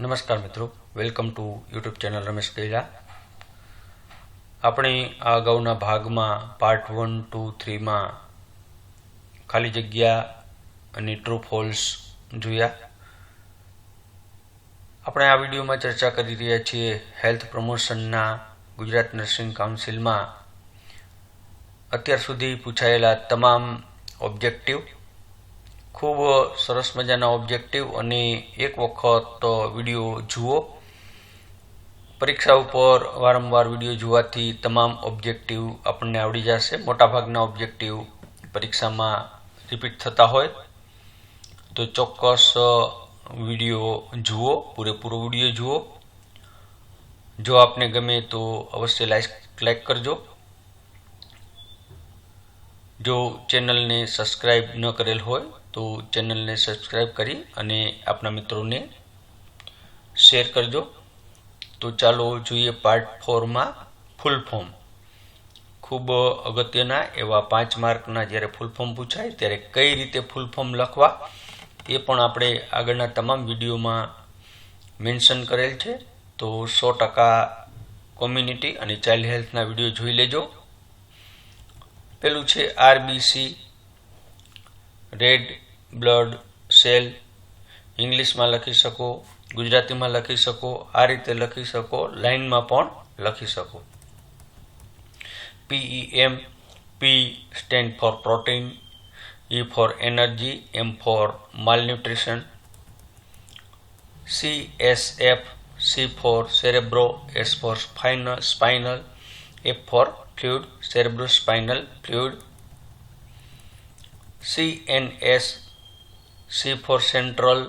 નમસ્કાર મિત્રો, welcome to YouTube channel Ramesh Keja આપણે આ અગાઉના ભાગમાં પાર્ટ વન ટુ થ્રીમાં ખાલી જગ્યા અને ટ્રુ ફોલ્સ જોયા. આપણે આ વિડીયોમાં ચર્ચા કરી રહ્યા છીએ હેલ્થ પ્રમોશનના ગુજરાત નર્સિંગ કાઉન્સિલમાં અત્યાર સુધી પૂછાયેલા તમામ ઓબ્જેક્ટિવ ખૂબ સરસ મજાના ઓબ્જેક્ટિવ અને એક વખત વીડિયો જુઓ. પરીક્ષા ઉપર વારંવાર વીડિયો જોવાથી તમામ ઓબ્જેક્ટિવ આપણને આવડી જશે. મોટાભાગના ઓબ્જેક્ટિવ પરીક્ષામાં રિપીટ થતા હોય. તો ચોક્કસ વીડિયો જુઓ, પૂરેપૂરો વીડિયો જુઓ. જો આપને ગમે તો અવશ્ય લાઈક લાઈક કરજો. જો ચેનલને સબસ્ક્રાઈબ ન કરેલ હોય તો ચેનલને સબસ્ક્રાઈબ કરી અને આપણા મિત્રોને શેર કરજો. તો ચાલો જોઈએ પાર્ટ ફોરમાં ફૂલ ફોર્મ ખૂબ અગત્યના એવા પાંચ માર્કના જ્યારે ફૂલ ફોર્મ પૂછાય ત્યારે કઈ રીતે ફૂલ ફોર્મ લખવા એ પણ આપણે આગળના તમામ વિડીયોમાં મેન્શન કરેલ છે. તો સો ટકા કોમ્યુનિટી અને ચાઇલ્ડ હેલ્થના વીડિયો જોઈ લેજો. પેલું છે આરબીસી રેડ બ્લડ સેલ ઇંગ્લિશમાં લખી શકો, ગુજરાતીમાં લખી શકો, આ રીતે લખી શકો, લાઇનમાં પણ લખી શકો. PEM P stand for protein E for energy M for malnutrition C S F C for cerebro S for spinal spinal F for fluid cerebrospinal fluid CNS C for central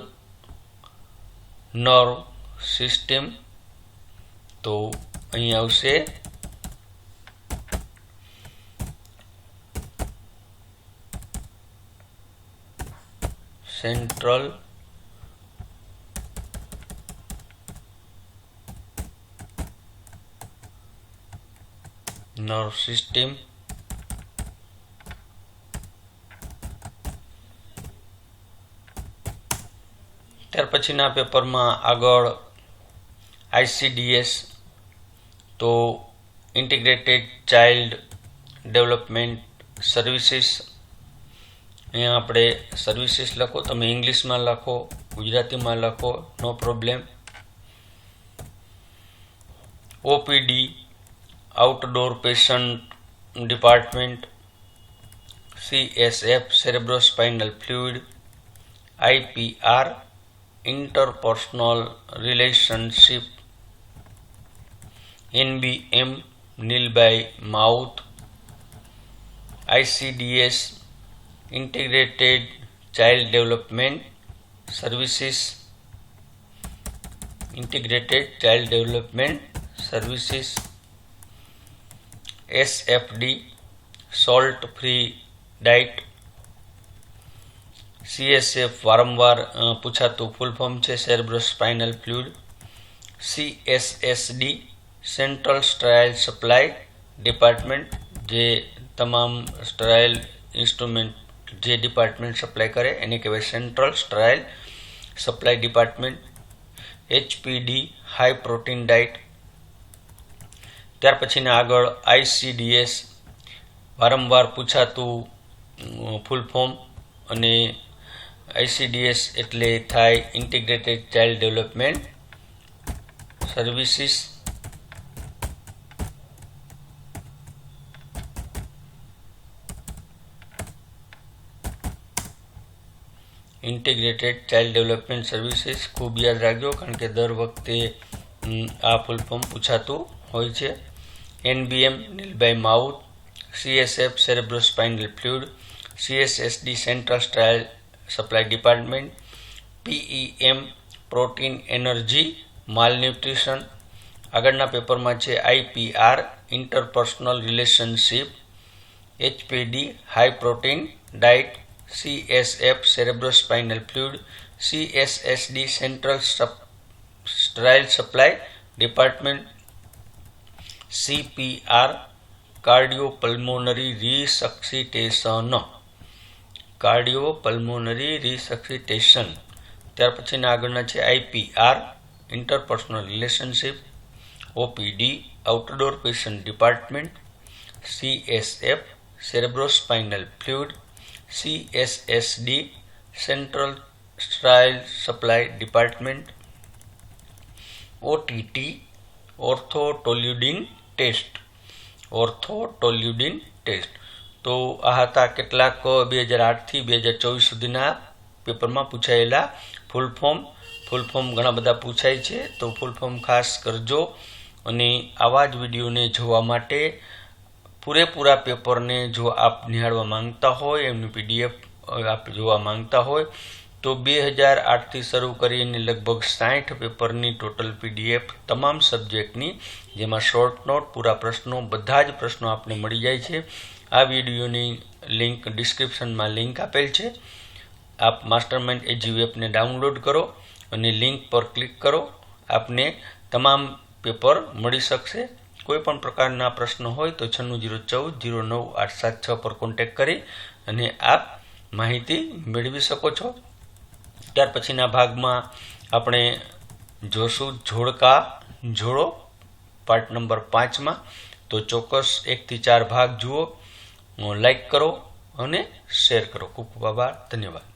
nerve system તો અહીં આવશે central nerve system. ત્યાર પછીના પેપરમાં આગળ ICDS તો integrated child development services અહીંયા આપણે સર્વિસીસ લખો, તમે ઇંગ્લિશમાં લખો, ગુજરાતીમાં લખો, no problem OPD outdoor patient department CSF cerebrospinal fluid IPR interpersonal relationship NBM nil by mouth ICDS integrated child development services integrated child development services. SFD salt free diet CSF વારંવાર પૂછાતું full form છે cerebrospinal fluid CSSD central sterile supply department જે તમામ sterile instrument જે department supply કરે, એને કહેવાય central sterile supply department HPD high protein diet ત્યાર પછીના આગળ આઈસીડીએસ વારંવાર પૂછાતું ફૂલ ફોર્મ અને આઈસીડીએસ એટલે થાય integrated child development services. Integrated child development services ખૂબ યાદ રાખજો કારણ કે દર વખતે આ ફૂલ ફોર્મ પૂછાતું હોય છે. NBM nil by mouth CSF cerebrospinal CSSD central central supply department PEM protein energy malnutrition આગળના પેપરમાં છે IPR interpersonal relationship HPD high protein diet CSF cerebrospinal fluid CSSD central sterile supply department CPR cardiopulmonary resuscitation. Cardiopulmonary resuscitation. ત્યાર પછીના આગળના છે IPR, interpersonal relationship, OPD, outdoor patient department, CSF, cerebrospinal fluid, CSSD, central sterile supply department, OTT, orthotoluidine test. Orthotoluidine test. તો આ હતા કેટલાક બે હજાર આઠથી બે હજાર ચોવીસ સુધીના પેપરમાં પૂછાયેલા ફૂલ ફોર્મ. ફૂલ ફોર્મ ઘણા બધા પૂછાય છે. તો ફૂલ ફોર્મ ખાસ કરજો અને આવા જ વિડીયોને જોવા માટે પૂરેપૂરા પેપરને જો આપ નિહાળવા માંગતા હોય, એમનું પીડીએફ આપ જોવા માંગતા હોય તો બે હજાર આઠથી શરૂ કરીને લગભગ સાઠ પેપરની ટોટલ પીડીએફ તમામ સબ્જેક્ટની, જેમાં શોર્ટ નોટ પૂરા પ્રશ્નો, બધા જ પ્રશ્નો આપને મળી જાય છે. આ વિડીયોની લિંક ડિસ્ક્રિપ્શનમાં લિંક આપેલ છે. આપ માસ્ટર માઇન્ડ એજી એપને ડાઉનલોડ કરો અને લિંક પર ક્લિક કરો. આપને તમામ પેપર મળી શકશે. કોઈ પણ પ્રકારના પ્રશ્નો હોય તો છન્નું જીરો ચૌદ જીરો નવ આઠ સાત છ પર કોન્ટેક્ટ કરી અને આપ માહિતી મેળવી શકો છો. ત્યાર પછીના ભાગમાં આપણે જોશું જોડકા જોડો પાર્ટ નંબર પાંચમાં. તો ચોક્કસ એકથી ચાર ભાગ જુઓ. લાઈક કરો અને શેર કરો. ખૂબ ખૂબ આભાર. ધન્યવાદ.